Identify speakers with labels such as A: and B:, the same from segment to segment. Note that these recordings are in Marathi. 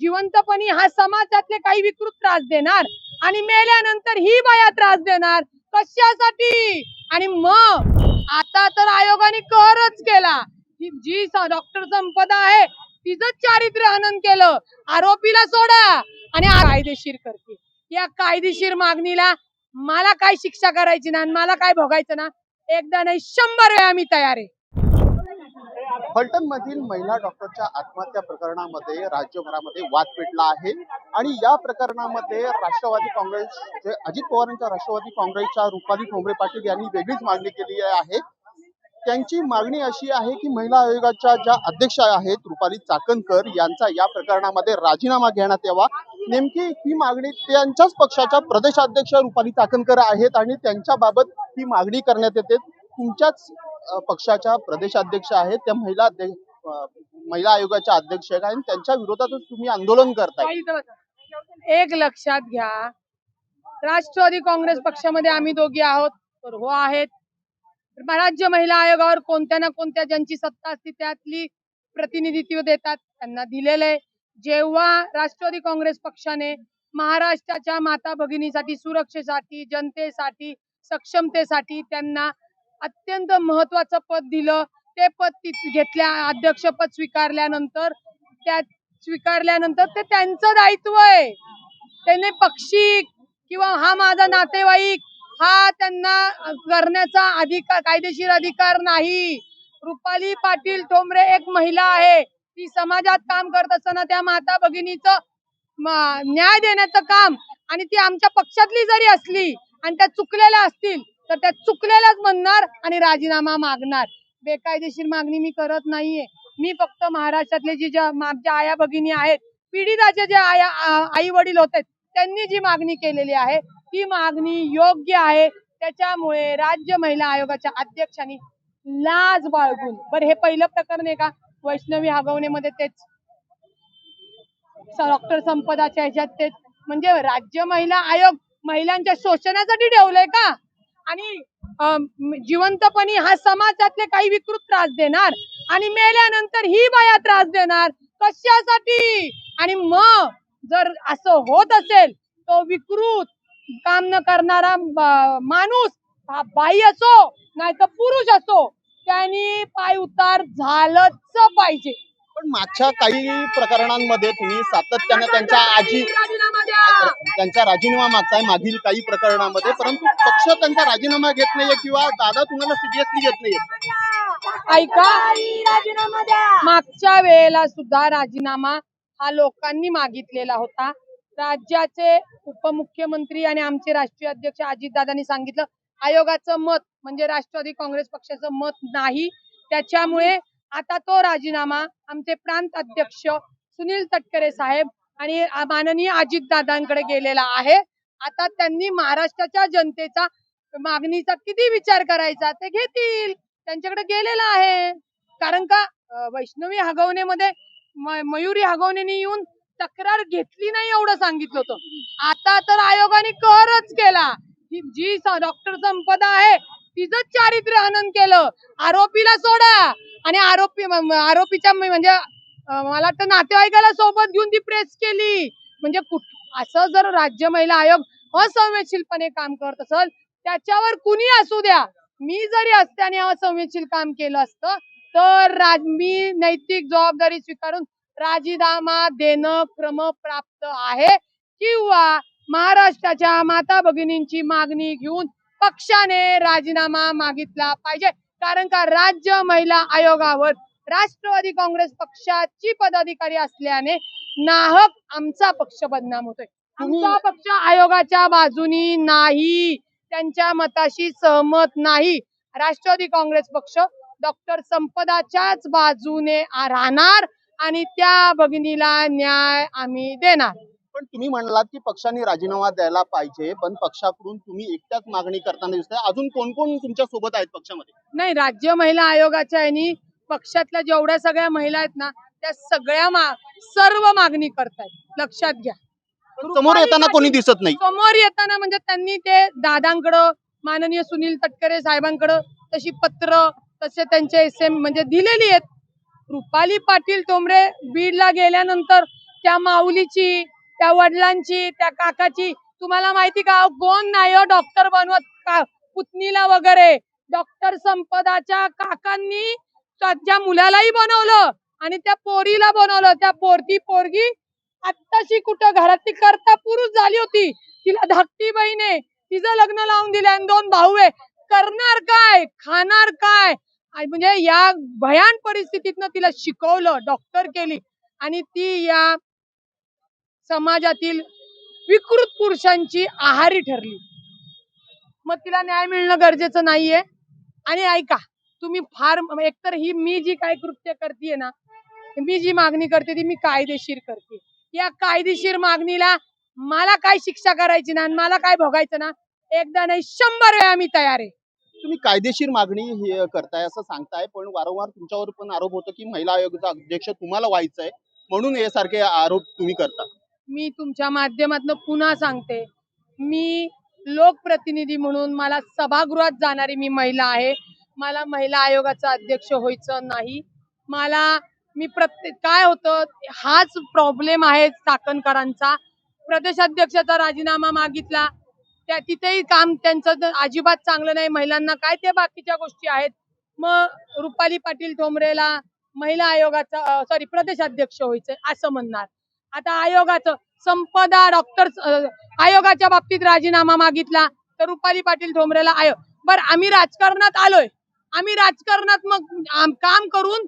A: जिवंतपणी हा समाजातले काही विकृत त्रास देणार आणि मेल्यानंतर ही बाया त्रास देणार कशासाठी? आणि मग आता तर आयोगाने करच केला. जी डॉक्टर संपदा आहे तिचं चारित्र्य हनन केलं. आरोपीला सोडा आणि कायदेशीर करते या कायदेशीर मागणीला मला काय शिक्षा करायची ना आणि मला काय भोगायचं ना? एकदा नाही शंभर वेळा मी तयार आहे.
B: फलटण मधील महिला डॉक्टरच्या आत्महत्या प्रकरणामध्ये राज्यभरामध्ये वाद पेटला आहे. आणि या प्रकरणामध्ये राष्ट्रवादी काँग्रेस जे अजित पवारांच्या राष्ट्रवादी काँग्रेसच्या रुपाली ठोंबरे पाटील यांनी वेगळीच मागणी केली आहे. त्यांची मागणी अशी आहे की महिला आयोगाच्या ज्या अध्यक्ष आहेत रुपाली चाकणकर यांचा या प्रकरणामध्ये राजीनामा घेण्यात यावा. नेमकी ही मागणी त्यांच्याच पक्षाच्या प्रदेशाध्यक्ष रुपाली चाकणकर आहेत आणि त्यांच्या बाबत ही मागणी करण्यात येते. तुमच्याच पक्षाच्या प्रदेशाध्यक्ष आहेत. त्या महिला महिला आयोगाच्या अध्यक्ष आहेत आणि त्यांच्या विरोधातच तुम्ही आंदोलन करताय.
A: एक लक्षात घ्या. राष्ट्रवादी काँग्रेस पक्षामध्ये आम्ही दोघी आहोत. तर हो आहेत. राज्य महिला आयोगावर कोणत्या ना कोणत्या ज्यांची सत्ता असते त्यातली प्रतिनिधित्व देतात त्यांना दिलेलं आहे. जेव्हा राष्ट्रवादी काँग्रेस पक्षाने महाराष्ट्राच्या माता भगिनीसाठी सुरक्षेसाठी जनतेसाठी सक्षमतेसाठी त्यांना अत्यंत महत्वाचं पद दिलं. ते पद घेतल्या अध्यक्षपद स्वीकारल्यानंतर त्या स्वीकारल्यानंतर ते त्यांचं दायित्व आहे. त्यांनी पक्षी किंवा हा माझा नातेवाईक हा त्यांना करण्याचा अधिकार कायदेशीर अधिकार नाही. रुपाली पाटील ठोंबरे एक महिला आहे. ती समाजात काम करत असताना त्या माता भगिनीचं न्याय देण्याचं काम आणि ती आमच्या पक्षातली जरी असली आणि त्या चुकलेल्या असतील तर त्या चुकलेल्याच म्हणणार आणि राजीनामा मागणार. बेकायदेशीर मागणी मी करत नाहीये. मी फक्त महाराष्ट्रातले जी ज्या आमच्या आया भगिनी आहेत पीडिताचे जे आया आई वडील होते त्यांनी जी मागणी केलेली आहे ती मागणी योग्य आहे. त्याच्यामुळे राज्य महिला आयोगाच्या अध्यक्षांनी लाज बाळगून बरं हे पहिलं प्रकरण आहे का? वैष्णवी हगवणेमध्ये तेच. डॉक्टर संपदाच्या ह्याच्यात तेच. म्हणजे राज्य महिला आयोग महिलांच्या शोषणासाठी ठेवलंय का? आणि अं, जिवंतपणी हा समाजातले काही विकृत त्रास देणार आणि मेल्यानंतर ही बाया त्रास देणार कशासाठी? आणि मग जर असं होत असेल तो विकृत काम न करणारा माणूस हा बाई असो नाही तर पुरुष असो त्यांनी पाय उतार झालंच पाहिजे.
B: पण मागच्या काही प्रकरणांमध्ये तुम्ही सातत्याने त्यांच्या आजी
A: राजीनामा
B: त्यांचा राजीनामा मागताय मागील काही प्रकरणामध्ये परंतु पक्ष त्यांचा राजीनामा घेत नाहीये किंवा दादा तुम्हाला सिरियसली घेत नाहीये.
A: ऐका. मागच्या वेळेला सुद्धा राजीनामा हा लोकांनी मागितलेला होता. राज्याचे उपमुख्यमंत्री आणि आमचे राष्ट्रीय अध्यक्ष अजितदादांनी सांगितलं आयोगाचं मत म्हणजे राष्ट्रवादी काँग्रेस पक्षाचं मत नाही. त्याच्यामुळे आता तो राजीनामा आमचे प्रांत अध्यक्ष सुनील तटकरे साहेब आणि माननीय अजितदादांकडे गेलेला आहे. आता त्यांनी महाराष्ट्राच्या जनतेचा मागणीचा किती विचार करायचा ते घेतील. त्यांच्याकडे गेलेला आहे. कारण का वैष्णवी हगवणेमध्ये म- मयुरी हगवणेने येऊन तक्रार घेतली नाही एवढं सांगितलं होतं. आता तर आयोगाने करच केला. जी डॉक्टर संपदा आहे तिचं चारित्र्य हनन केलं. आरोपीला सोडा. आणि आरोपी आरोपीच्या म्हणजे मला वाटतं नातेवाईकाला सोबत घेऊन ती प्रेस केली. म्हणजे कुठ असं जर राज्य महिला आयोग असंवेदशीलपणे काम करत असेल त्याच्यावर कुणी असू द्या. मी जरी असल्याने असंवेदशील काम केलं असतं तर राज मी नैतिक जबाबदारी स्वीकारून राजीनामा देणं क्रमप्राप्त आहे. किंवा महाराष्ट्राच्या माता भगिनींची मागणी घेऊन पक्षाने राजीनामा मागितला पाहिजे. कारण का राज्य महिला आयोगावर राष्ट्रवादी काँग्रेस पक्षाची पदाधिकारी असल्याने नाहक आमचा पक्ष बदनाम होतोय. आमचा पक्ष आयोगाच्या बाजूनी नाही. त्यांच्या मताशी सहमत नाही. राष्ट्रवादी काँग्रेस पक्ष डॉक्टर संपदाच्याच बाजूने राहणार आणि त्या भगिनीला न्याय आम्ही देणार.
B: पण तुम्ही म्हणलात की पक्षाने राजीनामा द्यायला पाहिजे पण पक्षाकडून तुम्ही एकट्याच मागणी करताना दिसताय. अजून कोण कोण तुमच्यासोबत आहेत पक्षामध्ये?
A: नाही राज्य महिला आयोगाच्या यांनी पक्षातल्या जेवढ्या सगळ्या महिला आहेत ना त्या सगळ्या मा सर्व मागणी करतायत. लक्षात घ्या.
B: समोर येताना कोणी दिसत नाही.
A: समोर येताना म्हणजे त्यांनी ते दादांकडं माननीय सुनील तटकरे साहेबांकडं तशी पत्र तसे त्यांचे एस एम म्हणजे दिलेली आहेत. रुपाली पाटील टोंबरे बीडला गेल्यानंतर त्या माऊलीची त्या वडिलांची त्या काकाची. तुम्हाला माहिती का? कोण नाही हो डॉक्टर बनवत का? पुतणीला वगैरे. डॉक्टर संपदाच्या काकांनी त्या मुलालाही बनवलं आणि त्या पोरीला बनवलं. त्या पोरती पोरगी आत्ताशी कुठं घरात? ती करता पुरुष झाली होती. तिला धाकटी बहीण आहे. तिचं लग्न लावून दिलं आणि दोन भाऊ आहे. करणार काय? खाणार काय? आणि म्हणजे या भयान परिस्थितीतनं तिला शिकवलं डॉक्टर केली. आणि ती या समाजातील विकृत पुरुषांची आहारी ठरली. मग तिला न्याय मिळणं गरजेचं नाहीये. आणि ऐका तुम्ही फार एकतर ही मी जी काय कृत्य करते ना मी जी मागणी करते ती मी कायदेशीर करते. या कायदेशीर मागणीला मला काय शिक्षा करायची ना आणि मला काय भोगायचं ना एकदा नाही शंभर वेळा मी तयार आहे.
B: तुम्ही कायदेशीर मागणी करताय असं सांगताय पण वारंवार तुमच्यावर पण आरोप होतो की महिला आयोगाचा अध्यक्ष तुम्हाला व्हायचंय म्हणून हे सारखे आरोप तुम्ही करता.
A: मी तुमच्या माध्यमातून पुन्हा सांगते मी लोकप्रतिनिधी म्हणून मला सभागृहात जाणारी मी महिला आहे. मला महिला आयोगाचा अध्यक्ष व्हायचं नाही. मला मी प्रत्येक काय होतं हाच प्रॉब्लेम आहे चाकणकरांचा. प्रदेशाध्यक्षाचा राजीनामा मागितला. त्या तिथेही काम त्यांचं अजिबात चांगलं नाही. महिलांना काय ते बाकीच्या गोष्टी आहेत? मग रुपाली पाटील ठोंबरेला महिला आयोगाचा सॉरी प्रदेशाध्यक्ष व्हायचं असं म्हणणार. आता आयोगाचं संपदा डॉक्टर आयोगाच्या बाबतीत राजीनामा मागितला तर रुपाली पाटील ठोंबरेला आयोग बर आम्ही राजकारणात आलोय. आम्ही राजकारणात मग काम करून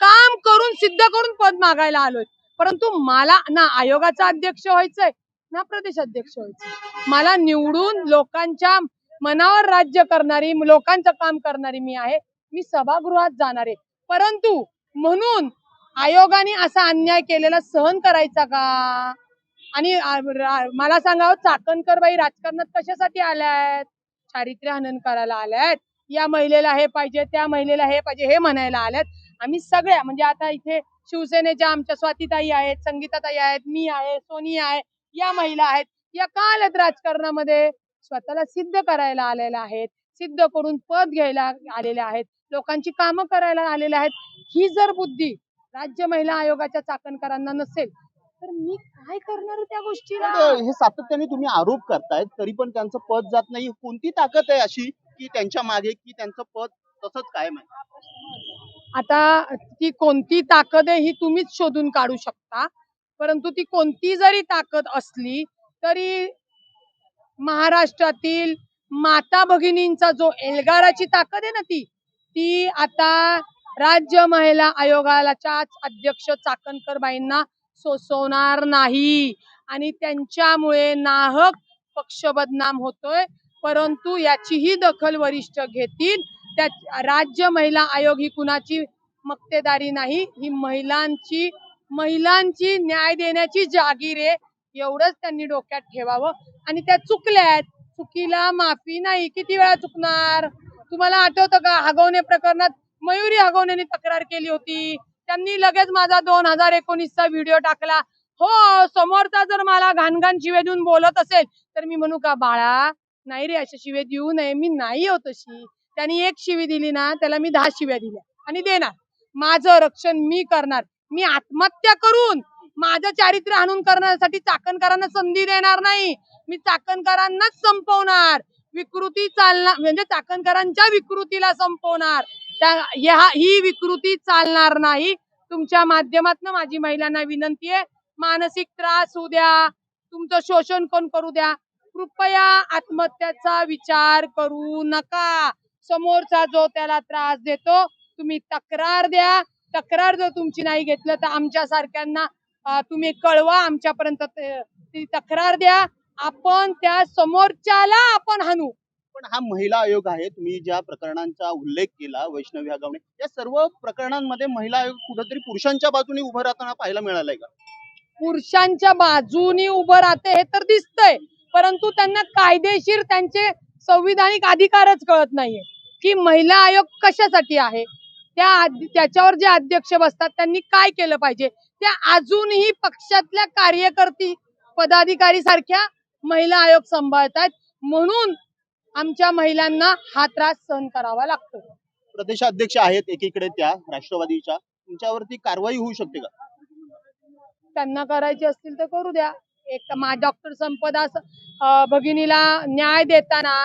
A: काम करून सिद्ध करून पद मागायला आलोय. परंतु मला ना आयोगाचा अध्यक्ष व्हायचंय ना प्रदेश अध्यक्ष व्हायचंय. मला निवडून लोकांच्या मनावर राज्य करणारी लोकांचं काम करणारी मी आहे. मी सभागृहात जाणार आहे. परंतु म्हणून आयोगाने असा अन्याय केलेला सहन करायचा का? आणि मला सांगावं हो, चाकणकर बाई राजकारणात कशासाठी आल्यात? चारित्र्य हनन करायला आल्यात. या महिलेला हे पाहिजे त्या महिलेला हे पाहिजे हे म्हणायला आल्यात. आम्ही सगळ्या म्हणजे आता इथे शिवसेनेच्या आमच्या स्वातीताई आहेत संगीताताई आहेत मी आहे सोनी आहे या महिला आहेत. या का आल्यात राजकारणामध्ये? स्वतःला सिद्ध करायला आलेल्या आहेत. सिद्ध करून पद घ्यायला आलेल्या आहेत. लोकांची कामं करायला आलेल्या आहेत. ही जर बुद्धी राज्य महिला आयोगाच्या चाकणकरांना नसेल तर मी काय करणार त्या गोष्टीला?
B: हे सातत्याने तुम्ही आरोप करतायत तरी पण त्यांचं पद जात नाही. कोणती ताकद आहे अशी की त्यांच्या मागे की त्यांचं पद तसंच कायम आहे?
A: आता ती कोणती ताकद आहे ही तुम्हीच शोधून काढू शकता. परंतु ती कोणती जरी ताकद असली तरी महाराष्ट्रातील माता भगिनींचा जो एल्गाराची ताकद आहे ना ती ती आता राज्य महिला आयोगाच्याच अध्यक्ष चाकणकर बाईंना सोसवणार नाही. आणि त्यांच्यामुळे नाहक पक्ष बदनाम होतोय. परंतु याचीही दखल वरिष्ठ घेतील. त्या राज्य महिला आयोग ही कुणाची मक्तेदारी नाही? ही महिलांची महिलांची न्याय देण्याची जागीर आहे. एवढंच त्यांनी डोक्यात ठेवावं. आणि त्या चुकल्यात चुकीला माफी नाही. किती वेळा चुकणार? तुम्हाला आठवतं का? हगवणे प्रकरणात मयुरी हगवण्याने तक्रार केली होती. त्यांनी लगेच माझा दोन हजार एकोणीसचा व्हिडिओ टाकला. हो समोरचा जर मला घाणघाण शिवे देऊन बोलत असेल तर मी म्हणू का बाळा नाही रे अशा शिवे देऊ नये. मी नाही हो तशी. त्यांनी एक शिवी दिली ना त्याला मी दहा शिव्या दिल्या. आणि देणार. माझं रक्षण मी करणार. मी आत्महत्या करून माझं चारित्र्य आणून करण्यासाठी चाकणकरांना संधी देणार नाही. मी चाकणकरांनाच संपवणार. विकृती चालणार म्हणजे चाकणकरांच्या विकृतीला संपवणार. त्या ह्या ही विकृती चालणार नाही. तुमच्या माध्यमातून माझी महिलांना विनंती आहे मानसिक त्रास होऊ द्या तुमचं शोषण कोण करू द्या. कृपया आत्महत्याचा विचार करू नका. समोरचा जो त्याला त्रास देतो तुम्ही तक्रार द्या. तक्रार जर तुमची नाही घेतलं तर आमच्या सारख्यांना तुम्ही कळवा आमच्यापर्यंत ती तक्रार द्या. आपण त्या समोरच्याला आपण हाणू.
B: पण हा महिला आयोग आहे तुम्ही ज्या प्रकरणांचा उल्लेख केला वैष्णवी आगावणे या सर्व प्रकरणांमध्ये महिला आयोग कुठेतरी पुरुषांच्या बाजूने उभं राहताना पाहायला मिळालंय का?
A: पुरुषांच्या बाजूनी उभं राहते हे तर दिसतंय परंतु त्यांना कायदेशीर त्यांचे संविधानिक अधिकारच कळत नाहीये की महिला आयोग कशासाठी आहे. त्या त्याच्यावर जे अध्यक्ष बसतात त्यांनी काय केलं पाहिजे? त्या अजूनही पक्षातल्या कार्यकर्ती पदाधिकारी सारख्या महिला आयोग सांभाळतात म्हणून आमच्या महिलांना हा त्रास सहन करावा लागतो.
B: प्रदेशाध्यक्ष आहेत एकीकडे त्या राष्ट्रवादीच्या. तुमच्यावरती कारवाई होऊ शकते का?
A: त्यांना करायचे असतील तर करू द्या. एक मा डॉक्टर संपदा अं, भगिनीला न्याय देताना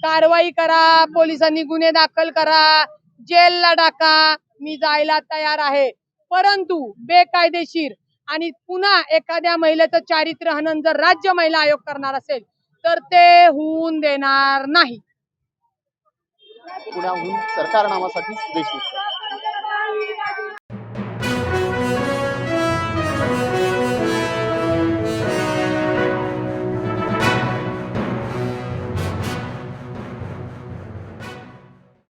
A: कारवाई करा पोलिसांनी गुन्हे दाखल करा जेलला टाका मी जायला तयार आहे. परंतु बेकायदेशीर आणि पुन्हा एखाद्या महिलेचं चारित्र्य हनन जर राज्य महिला आयोग करणार असेल तर ते होऊन देणार नाही.
B: पुण्याहून सरकारनामासाठी सुदेश देशमुख